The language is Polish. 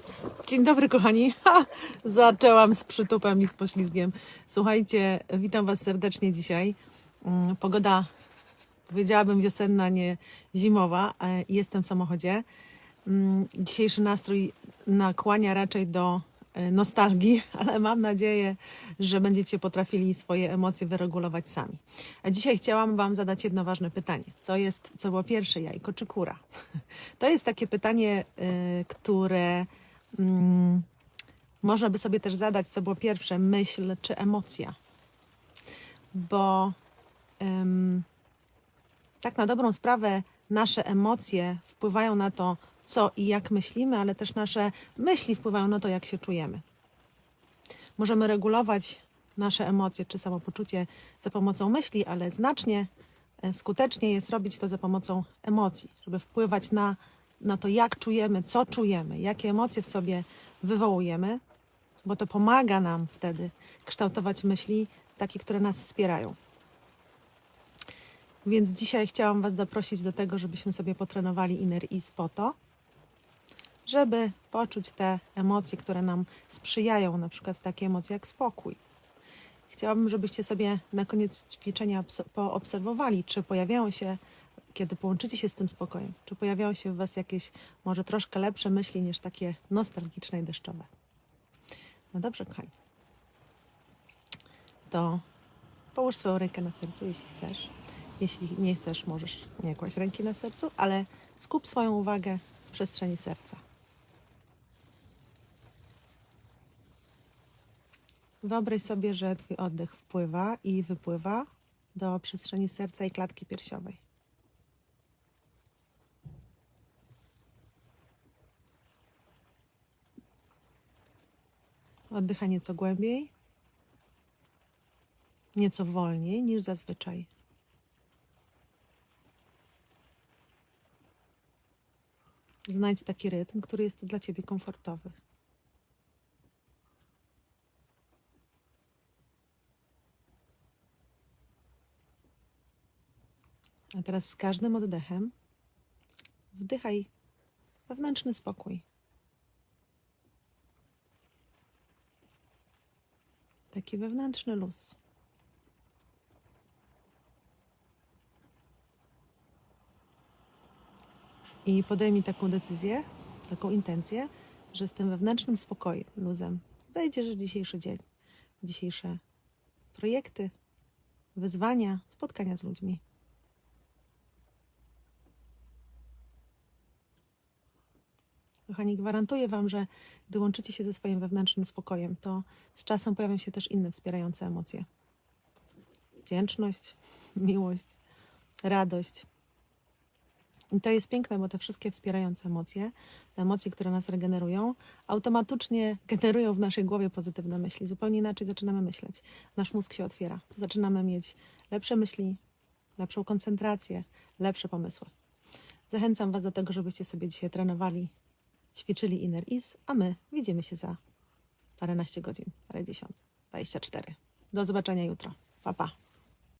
Ups, dzień dobry kochani. Ha, zaczęłam z przytupem i z poślizgiem. Słuchajcie, witam Was serdecznie dzisiaj. Mm, Pogoda, powiedziałabym wiosenna, nie zimowa. e, Jestem w samochodzie. Mm, Dzisiejszy nastrój nakłania raczej do e, nostalgii, ale mam nadzieję, że będziecie potrafili swoje emocje wyregulować sami. A dzisiaj chciałam Wam zadać jedno ważne pytanie. Co jest, co było pierwsze, jajko czy kura? To jest takie pytanie, y, które mm, można by sobie też zadać, co było pierwsze, myśl czy emocja. Bo ym, tak na dobrą sprawę nasze emocje wpływają na to, co i jak myślimy, ale też nasze myśli wpływają na to, jak się czujemy. Możemy regulować nasze emocje czy samopoczucie za pomocą myśli, ale znacznie e, skutecznie jest robić to za pomocą emocji, żeby wpływać na, na to, jak czujemy, co czujemy, jakie emocje w sobie wywołujemy, bo to pomaga nam wtedy kształtować myśli takie, które nas wspierają. Więc dzisiaj chciałam Was zaprosić do tego, żebyśmy sobie potrenowali inner ease po to, żeby poczuć te emocje, które nam sprzyjają, na przykład takie emocje jak spokój. Chciałabym, żebyście sobie na koniec ćwiczenia obs- poobserwowali, czy pojawiają się, kiedy połączycie się z tym spokojem, czy pojawiają się w Was jakieś może troszkę lepsze myśli niż takie nostalgiczne i deszczowe. No dobrze, kochani. To połóż swoją rękę na sercu, jeśli chcesz. Jeśli nie chcesz, możesz nie kłaść ręki na sercu, ale skup swoją uwagę w przestrzeni serca. Wyobraź sobie, że Twój oddech wpływa i wypływa do przestrzeni serca i klatki piersiowej. Oddycha nieco głębiej, nieco wolniej niż zazwyczaj. Znajdź taki rytm, który jest dla Ciebie komfortowy. A teraz z każdym oddechem wdychaj wewnętrzny spokój. Taki wewnętrzny luz. I podejmij taką decyzję, taką intencję, że z tym wewnętrznym spokojem, luzem wejdziesz w dzisiejszy dzień, w dzisiejsze projekty, wyzwania, spotkania z ludźmi. Kochani, gwarantuję Wam, że gdy łączycie się ze swoim wewnętrznym spokojem, to z czasem pojawią się też inne wspierające emocje. Wdzięczność, miłość, radość. I to jest piękne, bo te wszystkie wspierające emocje, te emocje, które nas regenerują, automatycznie generują w naszej głowie pozytywne myśli. Zupełnie inaczej zaczynamy myśleć. Nasz mózg się otwiera. Zaczynamy mieć lepsze myśli, lepszą koncentrację, lepsze pomysły. Zachęcam Was do tego, żebyście sobie dzisiaj trenowali, ćwiczyli inner ease, a my widzimy się za paręnaście godzin, parędziesiąt, 24. Do zobaczenia jutro. Pa, pa.